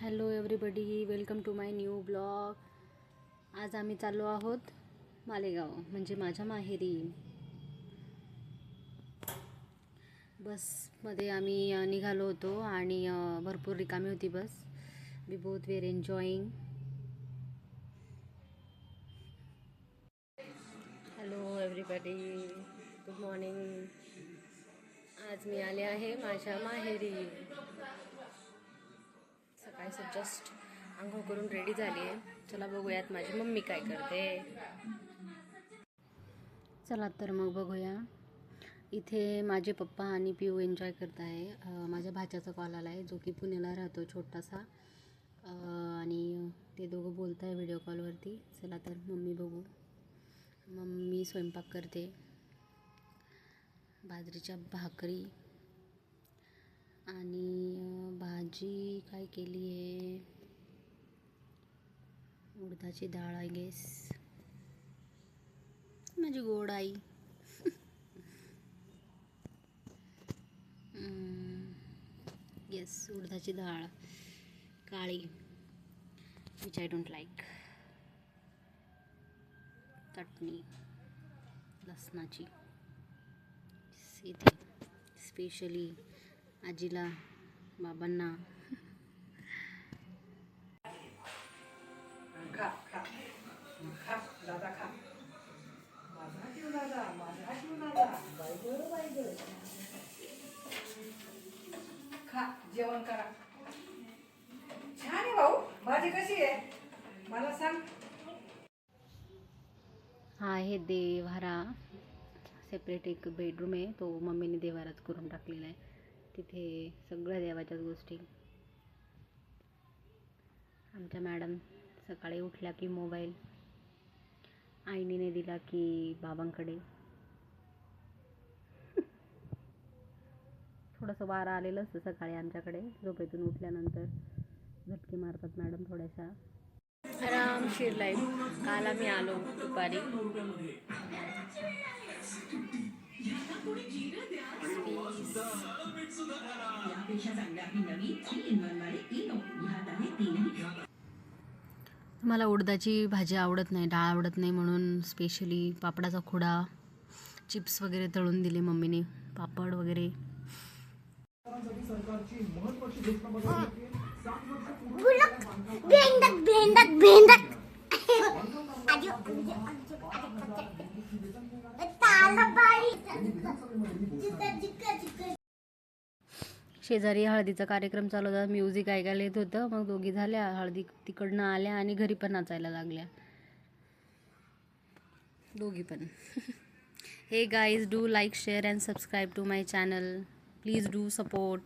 Hello everybody welcome to my new blog. आज आम्ही चाललो आहोत मालेगाव म्हणजे माझ्या माहेरी. बसमध्ये आम्ही निघालो होतो आणि भरपूर रिकामी होती bus. We both were enjoying hello everybody good morning आज मी आले आहे माझ्या माहेरी. सकाळी जस्ट आंघोळ करून रेडी झाली आहे. चला बघूयात माझी मम्मी काय करते. चला तर मग बघूया. इथे माझे पप्पा आणि पिऊ एन्जॉय करत आहे. माझ्या भाच्याचा कॉल आला आहे जो की पुण्याला राहतो छोटासा. आणि ते दोघं बोलत आहे व्हिडिओ कॉलवरती चला तर मम्मी बघू. मम्मी स्वयंपाक करते. बाजरीच्या भाकरी. आणि भाजी काय केली आहे? उडदाची डाळ आय गेस माझी गोड आई. येस उडदाची डाळ. काळी. विच आय डोंट लाईक चटणी. लसणाची. इथे. स्पेशली आजीला बाबांना खा खा खा दादा खा। माझा दादा माझा दादा। गं गं खा जेवण करा। छान आहे भाऊ भाजी कशी आहे? मला सांग. हा आहे देव्हारा. सेपरेट एक बेडरूम आहे तो मम्मीने देव्हाराच करून टाकलेला आहे. तिथे सगळ्या देवाच्याच गोष्टी. आमच्या मॅडम सकाळी उठल्या की मोबाईल. आईनीने दिला की बाबांकडे. थोडंसं वारा आलेलं असतं सकाळी आमच्याकडे. झोपेतून उठल्यानंतर झटके मारतात मॅडम थोड्याशा. आरामशीर लाईफ काल आम्ही आलो दुपारी. मला उडदाची भाजी आवडत नाही डाळ आवडत नाही म्हणून स्पेशली पापडाचा खुडा चिप्स वगैरे तळून दिले मम्मीने पापड वगैरे. भेंडक भेंडक भेंडक. शेजारी हळदीचा कार्यक्रम चालू होता. म्युझिक ऐकायला येत होतं. मग दोघी झाल्या. हळदी तिकडनं आल्या आणि घरी पण नाचायला लागल्या. दोघी पण. हे guys do like share and subscribe to my channel please do support